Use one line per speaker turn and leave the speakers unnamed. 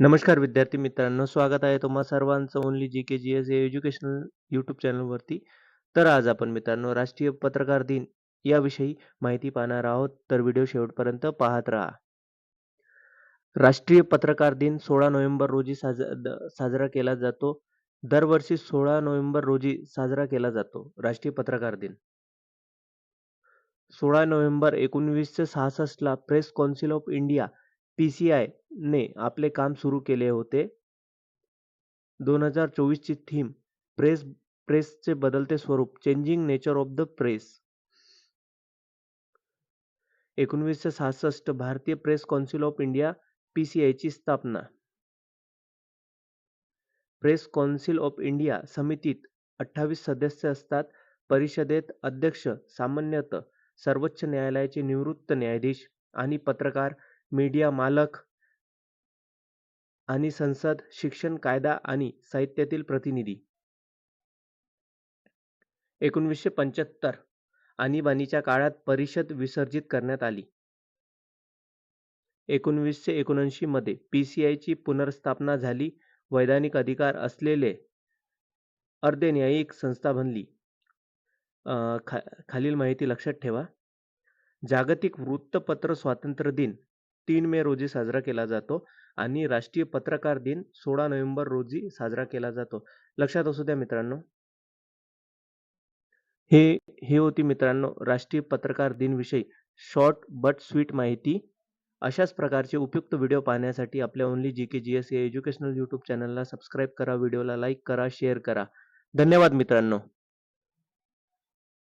नमस्कार विद्यार्थी मित्रांनो, स्वागत आहे तुम्हा सर्वांचं only G K G S या एज्युकेशनल यूट्यूब चॅनलवरती. तर आज आपण मित्रांनो राष्ट्रीय पत्रकार दिन याविषयी माहिती पाहणार आहोत, तर व्हिडिओ शेवटपर्यंत पाहत राहा. राष्ट्रीय पत्रकार दिन 16 नोव्हेंबर रोजी साज साजरा केला जातो. दरवर्षी 16 नोव्हेंबर रोजी साजरा केला जातो राष्ट्रीय पत्रकार दिन. 16 नोव्हेंबर एकोणवीसशे सहासष्टला press council of India P C I ने आपले काम सुरू केले होते. दोन हजार चोवीसची थीम प्रेस प्रेसचे बदलते स्वरूप changing nature of the press. 1966 भारतीय प्रेस कौन्सिल ऑफ इंडिया पीसीआयची स्थापना. प्रेस कौन्सिल ऑफ इंडिया समितीत 28 सदस्य असतात. परिषदेत अध्यक्ष सामान्यतः सर्वोच्च न्यायालयाचे निवृत्त न्यायाधीश आणि पत्रकार, मीडिया मालक आणि संसद, शिक्षण, कायदा आणि साहित्यातील प्रतिनिधी. 1975 आणीबाणीच्या काळात परिषद विसर्जित करण्यात आली. 1979 मध्ये आयची पुनर्स्थापना झाली. वैधानिक अधिकार असलेले अर्धे न्यायिक संस्था बनली. खा खालील माहिती लक्षात ठेवा. जागतिक वृत्तपत्र स्वातंत्र्य दिन तीन मे रोजी साजरा केला जातो आणि राष्ट्रीय पत्रकार दिन 16 नोव्हेंबर रोजी साजरा केला जातो. लक्षात असू द्या मित्रांनो. हे हे होती मित्रांनो राष्ट्रीय पत्रकार दिन विषयी शॉर्ट बट स्वीट माहिती. अशाच प्रकारचे उपयुक्त व्हिडिओ पाहण्यासाठी आपल्या only G K G S या एज्युकेशनल यूट्यूब चॅनलला सबस्क्राईब करा, व्हिडिओला लाईक करा, शेअर करा. धन्यवाद मित्रांनो.